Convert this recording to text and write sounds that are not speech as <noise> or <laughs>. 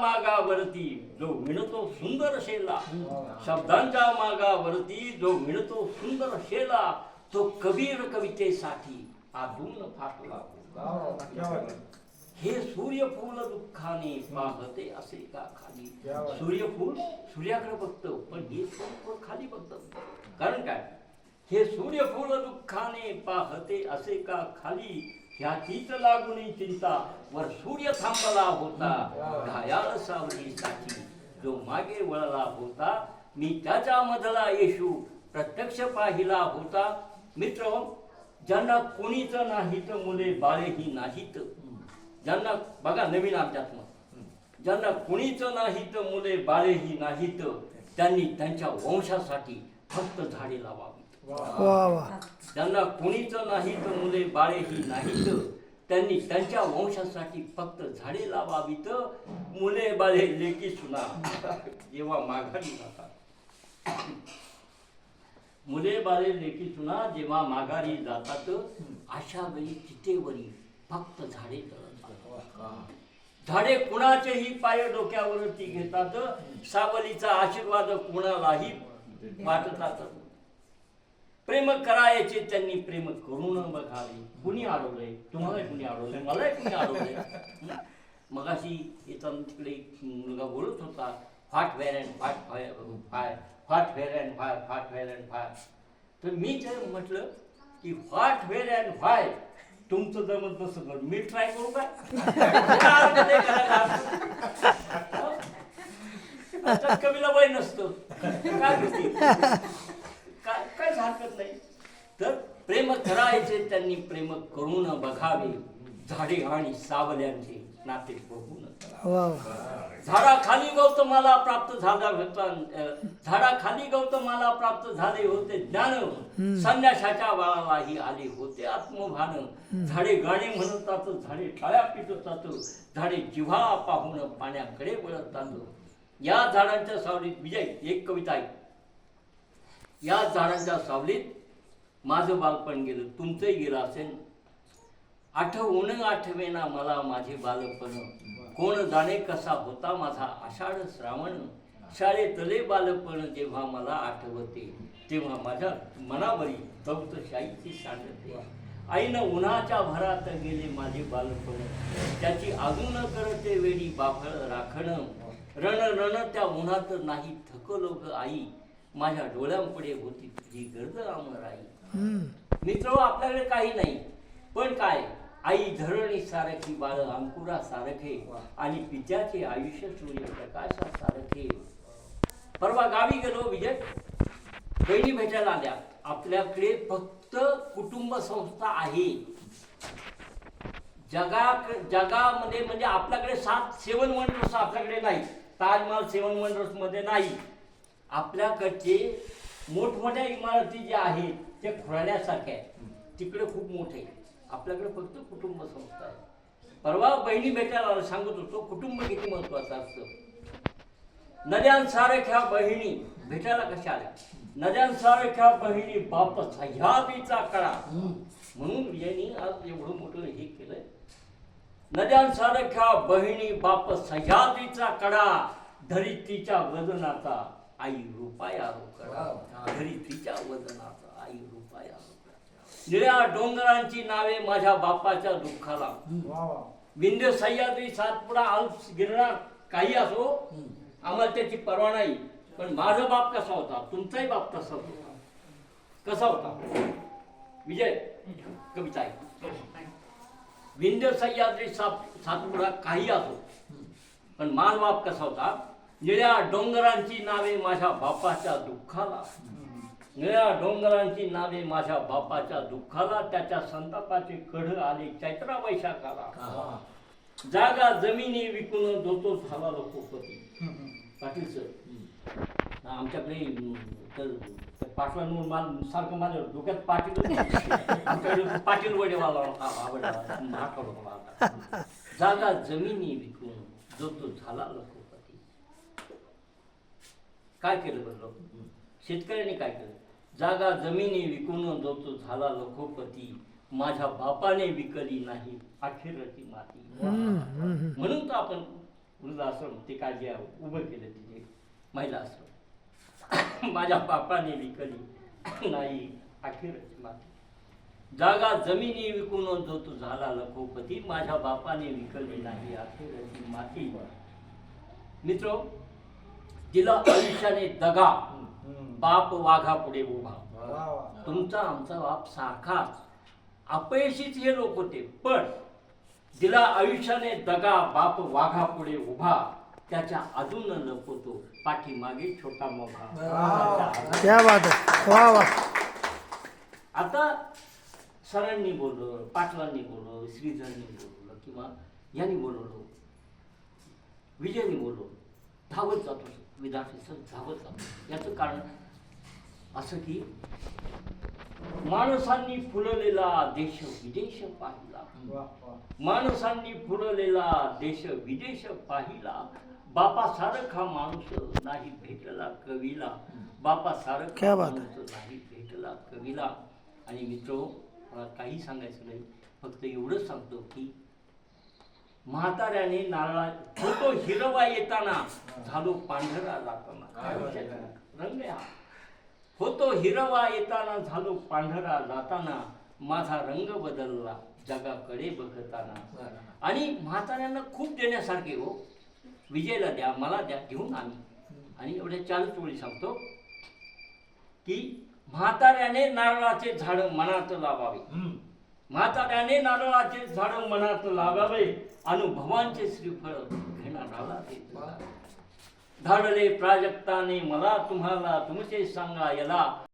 मागावरती जो मिळतो सुंदर शेला. शब्दांच्या मागावरती जो मिळतो सुंदर शेला तो कबीर कवितेसाठी आधून फाटला हे. सूर्यफूल दुःखाने पाहते असे का खाली? सूर्यफूल सूर्याकडे बघतो पण हे सूर्यफूल खाली बघत कारण काय? हे सूर्यफूल दुःखाने पाहते असे का खाली? ह्याचीच लागून चिंता वर सूर्य थांबला होता. घायाळ सावलीसाठी जो मागे वळला होता मी त्याच्या मधला येशू प्रत्यक्ष पाहिला होता. मित्र ज्यांना कोणीच नाहीत मुले बाळेही नाहीत. ज्यांना बघा नवीन आमच्यात मग. ज्यांना कुणीच नाहीत मुले बाळेही नाहीत त्यांनी त्यांच्या वंशासाठी फक्त झाडे लावा वा वा. नाही तर नाहीत मुले बाळेही नाहीत. त्यांनी त्यांच्या वंशासाठी फक्त झाडे लावावीत. मुले बाळे लेकी सुना. जेव्हा माघारी जातात. मुले बाळे लेकी सुना जेव्हा माघारी जातात अशा वेळी चितेवरी फक्त झाडे झाडे कुणाचेही पाय डोक्यावरती घेतात. सावलीचा आशीर्वाद कुणालाही वाटतात प्रेम करायचे त्यांनी प्रेम करून बघावे. कुणी अडवलंय तुम्हाला कुणी अडवलंय मलाही कुणी अडवलंय मगाशी येताना तिकडे मुलगा बोलत होता what where and what why why what where and why what where and why. तर मी तर म्हटलं की फाट व्हेर अँड फाय तुमचं जमत नसतं मी ट्राय करू का? <laughs> कमीला वय नसतं. काय काहीच हरकत नाही तर प्रेम करायचे त्यांनी प्रेम करून बघावे. झाडे आणि सावल्यांचे नाते बघून झाडाखाली गौतमाला प्राप्त झाला होता झाडाखाली गौतमाला प्राप्त झाले होते ज्ञान. संन्यासाच्या बाळालाही आले होते आत्मभान. झाडे गाणे म्हणतात झाडे टाळ्या पिटतात झाडे जिव्हा पाहून पाण्याकडे वळतात या झाडांच्या सावलीत विजय एक कविता आहे. या झाडांच्या सावलीत माझं बालपण गेलं तुमचंही गेलं असेल. आठवून आठवेना मला माझे बालपण. कोण जाणे कसा होता माझा आषाढ श्रावण. शाळेतले बालपण जेव्हा मला आठवते तेव्हा माझ्या मनावरी दौत शाहीची सांगते. आईनं उन्हाच्या भरात गेले माझे बालपण. त्याची अजून करते वेळी बाफळ राखण. रण रण त्या उन्हात नाही थकलो ग आई. माझ्या डोळ्यांपुढे होती तुझी गर्द अमर आई मित्र आपल्याकडे काही नाही. पण काय? आई धरणी सारखी बाळ अंकुरा सारखे आणि पित्याचे आयुष्य सूर्यप्रकाशा सारखे. परवा गावी गेलो विजय. बहिणी भेटायला आल्या. आपल्याकडे फक्त कुटुंब संस्था आहे. जगा जगामध्ये म्हणजे आपल्याकडे सात सेवन वंडर्स आपल्याकडे नाही. ताजमहल सेवन वंडर्समध्ये नाही. आपल्याकडचे मोठमोठ्या इमारती ज्या आहेत त्या खुराण्यासारख्या आहेत. तिकडे खूप मोठे आपल्याकडे फक्त कुटुंब संस्था आहे परवा बहिणी भेटायला सांगत होतो कुटुंब किती महत्वाचं असतं. नद्यांसारख्या बहिणी भेटायला कशा आल्या? नद्यांसारख्या बहिणी बाप सह्याद्रीचा कळा. म्हणून यांनी आज एवढं मोठं हे केलंय. नद्यांसारख्या बहिणी बाप सह्याद्रीचा कडा धरित्रीच्या वजनाचा. आई रुपाया रोकडा धरित्रीच्या वजनाचा आई रुपाया रोकडा निळ्या डोंगरांची नावे माझ्या बापाच्या दुःखाला. विंध्य सह्याद्री सातपुडा आल्प्स गिरणार काही असो आम्हाला त्याची पर्वा नाही. पण माझा बाप कसा होता? तुमचाही बाप तसा होता. कसा होता? विजय कविता आहे विंध्य सह्याद्री सात सातपुडा काही असो पण माझा बाप कसा होता? निळ्या डोंगरांची नावे माझ्या बापाच्या दुःखाला. निळ्या डोंगरांची नावे माझ्या बापाच्या दुःखाला त्याच्या संतापाचे कढ आले चैत्रा वैशाखाला. जागा जमिनी विकून दोतो झाला लोकोपती. पाटील सर आमच्याकडे पाटलांवर माल सारखं माझ्या डोक्यात पाटील आमच्याकडे पाटील वडेवाला आवडला जागा जमिनी विकून जो तो झाला लोक काय केलं बरं शेतकऱ्यांनी काय केलं? जागा जमिनी विकून जो तो झाला लखोपती. माझ्या बापाने विकली नाही अखेरची माती. म्हणून तर आपण वृद्धाश्रम ते काळजी उभं केलं तिथे महिला आश्रम <coughs> माझ्या बापाने विकली नाही अखेरची माती. जागा जमिनी विकून जो तू झाला लखोपती. माझ्या बापाने विकली नाही अखेरची माती. मित्र तिला आयुष्याने दगा. बाप वाघा पुढे उभा. तुमचा आमचा बाप सारखाच. अपयशीच हे लोक होते पण दिला आयुष्याने दगा बाप वाघा पुढे उभा. त्याच्या अजून लपवतो पाठीमागे छोटा मोठा. त्याच्या क्या बात आहे वा वा. आता सरांनी बोलवलं पाटलांनी बोलवलं श्रीधरनी बोलवलं किंवा यांनी बोलवलं विजयनी बोलवलं धावत जातो. विद्यार्थी सर धावत जातो याचं कारण असं की माणसांनी फुललेला देश विदेश पाहिला. माणसांनी फुललेला देश विदेश पाहिला. बापा सारखा माणूस नाही भेटला कवीला. बापा सारखा क्या बात आहे. माणूस नाही भेटला कवीला. आणि मित्र मला काही सांगायचं नाही. फक्त एवढंच सांगतो की म्हाताऱ्याने नारळा होतो हिरवा येताना झालो पांढरा जाताना रंग हा. होतो हिरवा येताना झालो पांढरा जाताना माझा रंग बदलला जगाकडे बघताना. आणि म्हाताऱ्यांना खूप देण्यासारखे हो. विजयला द्या मला द्या घेऊन आम्ही. आणि एवढ्या चारच ओळी सांगतो की म्हाताऱ्याने नारळाचे झाड मनात लावावे. म्हाताऱ्याने नारळाचे झाड मनात लावावे अनुभवांचे श्रीफळ घेणार धाडले प्राजक्ताने मला तुम्हाला तुमचे सांगा याला.